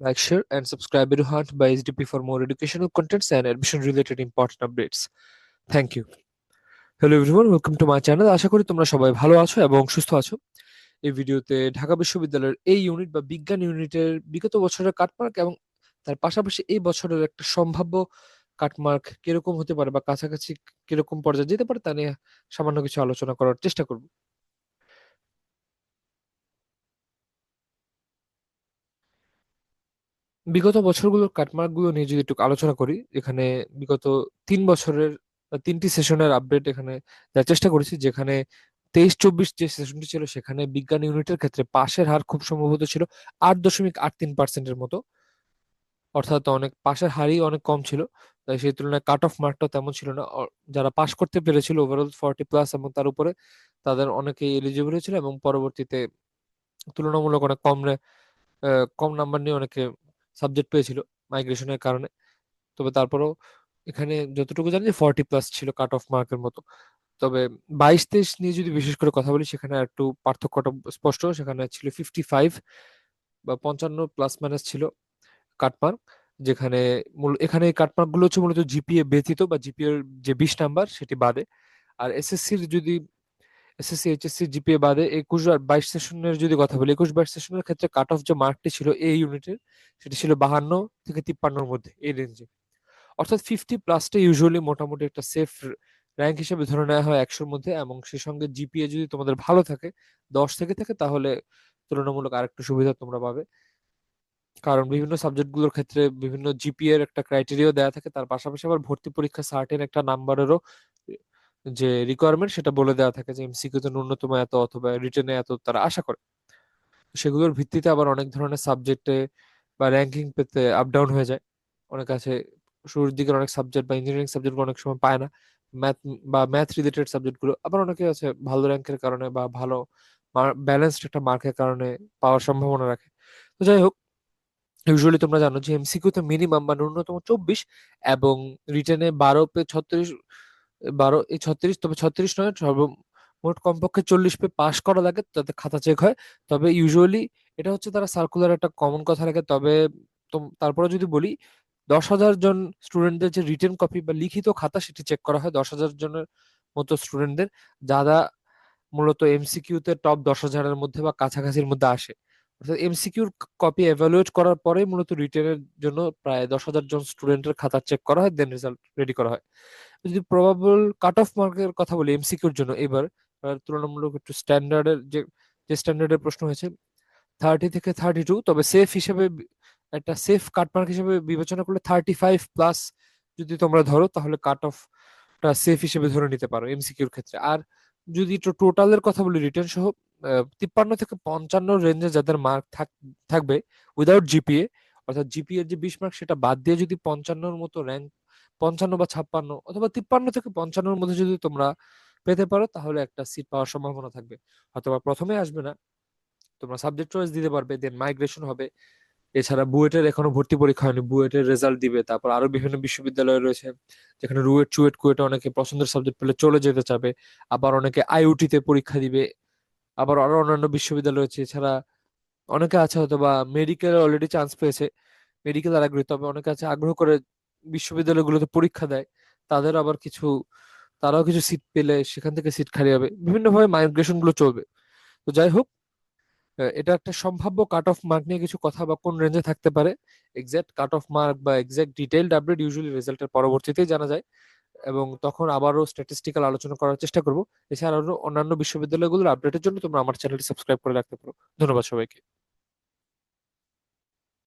Like, share, and subscribe to Hunt by SDP for more educational contents and admission related important updates. Thank you. Hello everyone welcome to my channel আশা করি তোমরা সবাই ভালো আছো এবং সুস্থ আছো এই ভিডিওতে ঢাকা বিশ্ববিদ্যালয়ের এই ইউনিট বা বিজ্ঞান ইউনিটের বিগত বছরের কাটমার্ক এবং তার পাশাপাশি এই বছরের একটা সম্ভাব্য কাটমার্ক কীরকম হতে পারে বা কাছাকাছি কীরকম পর্যায়ে যেতে পারে তা নিয়ে সামান্য কিছু আলোচনা করার চেষ্টা করব বিগত বছরগুলোর কাটমার্কগুলো নিয়ে যদি একটু আলোচনা করি, এখানে বিগত তিন বছরের তিনটি সেশনের আপডেট এখানে দেওয়ার চেষ্টা করেছি, যেখানে তেইশ চব্বিশ যে সেশনটি ছিল, সেখানে বিজ্ঞান ইউনিটের ক্ষেত্রে পাশের হার খুব সম্ভবত ছিল আট দশমিক আট তিন পার্সেন্টের মতো। অর্থাৎ অনেক, পাশের হারই অনেক কম ছিল, তাই সেই তুলনায় কাট অফ মার্কটা তেমন ছিল না। যারা পাশ করতে পেরেছিল ওভারঅল ফর্টি প্লাস এবং তার উপরে, তাদের অনেকেই এলিজিবল হয়েছিল এবং পরবর্তীতে তুলনামূলক অনেক কম কম নাম্বার নিয়ে অনেকে সাবজেক্ট পেয়েছিল মাইগ্রেশনের কারণে। তবে তারপরেও এখানে যতটুকু জানি যে ফর্টি প্লাস ছিল কাট অফ মার্কের মতো। তবে বাইশ তেইশ নিয়ে যদি বিশেষ করে কথা বলি, সেখানে একটু পার্থক্যটা স্পষ্ট, সেখানে ছিল ফিফটি ফাইভ বা পঞ্চান্ন প্লাস মাইনাস ছিল কাটমার্ক যেখানে মূল, এখানে এই কাটমার্কগুলো হচ্ছে মূলত জিপিএ ব্যতীত বা জিপিএর যে বিশ নাম্বার সেটি বাদে। আর এসএসসির যদি এসএসসি, এইচএসসি, জিপিএ বাদে একুশ আর বাইশ সেশনের যদি কথা বলি, একুশ বাইশ সেশনের ক্ষেত্রে কাট অফ যে মার্কটি ছিল এই ইউনিটের সেটি ছিল বাহান্ন থেকে তিপ্পান্নর মধ্যে এই রেঞ্জে অর্থাৎ ফিফটি প্লাসটা ইউজুয়ালি মোটামুটি একটা সেফ র্যাঙ্ক হিসেবে ধরে নেওয়া হয় একশোর মধ্যে এবং সেই সঙ্গে জিপিএ যদি তোমাদের ভালো থাকে, দশ থেকে থাকে, তাহলে তুলনামূলক আরেকটু সুবিধা তোমরা পাবে। কারণ বিভিন্ন সাবজেক্টগুলোর ক্ষেত্রে বিভিন্ন জিপিএ এর একটা ক্রাইটেরিয়া দেওয়া থাকে, তার পাশাপাশি আবার ভর্তি পরীক্ষা সার্টেন একটা নাম্বারেরও যে রিকোয়ারমেন্ট সেটা বলে দেওয়া থাকে যে এমসিকিউ তে ন্যূনতম এত অথবা রিটেনে এত তারা আশা করে। সেগুলোর ভিত্তিতে আবার অনেক ধরনের সাবজেক্টে বা র্যাঙ্কিং পেতে আপ ডাউন হয়ে যায়। অনেক আছে, শুরুর দিকের অনেক সাবজেক্ট বা ইঞ্জিনিয়ারিং সাবজেক্টগুলো অনেক সময় পায় না। ম্যাথ বা ম্যাথ রিলেটেড সাবজেক্টগুলো আবার অনেকে আছে ভালো র্যাঙ্কের কারণে বা ভালো ব্যালেন্সড একটা মার্কের কারণে পাওয়ার সম্ভাবনা রাখে। তো যাই হোক ইউজুয়ালি তোমরা জানো যে এমসিকিউ তে মিনিমাম বা ন্যূনতম চব্বিশ এবং রিটেনে বারো পে ছত্রিশ বারো এই ছত্রিশ, তবে ছত্রিশ নয়, সর্বমোট কমপক্ষে চল্লিশ পে পাস করা লাগে যাতে খাতা চেক হয়। তবে ইউজুয়ালি এটা হচ্ছে তারা সার্কুলার একটা কমন কথা লাগে তবে তারপরে যদি বলি, দশ হাজার জন স্টুডেন্টদের যে রিটেন কপি বা লিখিত খাতা সেটি চেক করা হয়, দশ হাজার জনের মতো স্টুডেন্টদের যারা মূলত এমসিকিউ তে টপ দশ হাজারের মধ্যে বা কাছাকাছির মধ্যে আসে। অর্থাৎ এমসিকিউর কপি এভালুয়েট করার পরেই মূলত রিটেনের জন্য প্রায় দশ হাজার জন স্টুডেন্টের খাতা চেক করা হয় দেন রেজাল্ট রেডি করা হয়। যদি প্রবাবল কাট অফ মার্কের কথা বলি এমসিকিউর জন্য, এবার তুলনামূলক একটু স্ট্যান্ডার্ডের যে যে স্ট্যান্ডার্ডের প্রশ্ন হয়েছে থার্টি থেকে থার্টি টু তবে সেফ হিসেবে একটা সেফ কাট মার্ক হিসেবে বিবেচনা করলে থার্টি ফাইভ প্লাস যদি তোমরা ধরো, তাহলে কাট অফটা সেফ হিসেবে ধরে নিতে পারো এমসিকিউর ক্ষেত্রে। আর যদি টোটালের কথা বলি রিটার্ন সহ তিপ্পান্ন থেকে পঞ্চান্ন রেঞ্জে যাদের মার্ক থাকবে উইদাউট জিপিএ অর্থাৎ জিপিএর যে বিশ মার্ক সেটা বাদ দিয়ে যদি পঞ্চান্নর মতো র্যাঙ্ক পঞ্চান্ন বা ছাপ্পান্ন অথবা তিপ্পান্ন থেকে পঞ্চান্নর মধ্যে যদি তোমরা পেতে পারো, তাহলে একটা সিট পাওয়ার সম্ভাবনা থাকবে। অথবা প্রথমে আসবে না, তোমরা সাবজেক্ট চয়েস দিতে পারবে দেন মাইগ্রেশন হবে। এছাড়া বুয়েটের এখনও ভর্তি পরীক্ষা হয়নি, বুয়েটের রেজাল্ট দিবে। তারপর আরও বিভিন্ন বিশ্ববিদ্যালয় রয়েছে, যেখানে রুয়েট, চুয়েট, কুয়েটে অনেকে পছন্দের সাবজেক্ট পেলে চলে যেতে চাবে। আবার অনেকে আইওটিতে পরীক্ষা দিবে। আবার আরও অন্যান্য বিশ্ববিদ্যালয় রয়েছে। এছাড়া অনেকে আছে হয়তো বা মেডিকেল অলরেডি চান্স পেয়েছে। মেডিকেল আর আগ্রহী তবে অনেকে আছে আগ্রহ করে বিশ্ববিদ্যালয়গুলোতে পরীক্ষা দেয়। তাদের আবার কিছু, তারাও কিছু সিট পেলে সেখান থেকে সিট খালি হবে। বিভিন্নভাবে মাইগ্রেশনগুলো চলবে। তো যাই হোক এটা একটা সম্ভাব্য কাট অফ মার্ক নিয়ে কিছু কথা বা কোন রেঞ্জে থাকতে পারে। এক্সাক্ট কাট অফ মার্ক বা এক্সাক্ট ডিটেইলড আপডেট ইউজুয়ালি রেজাল্টের পরবর্তীতেই জানা যায়। এবং তখন আবারও স্ট্যাটিস্টিক্যাল আলোচনা করার চেষ্টা করব। এছাড়া আরও অন্যান্য বিশ্ববিদ্যালয়গুলোর আপডেটের জন্য তোমরা আমার চ্যানেলটি সাবস্ক্রাইব করে রাখতে পারো। ধন্যবাদ সবাইকে।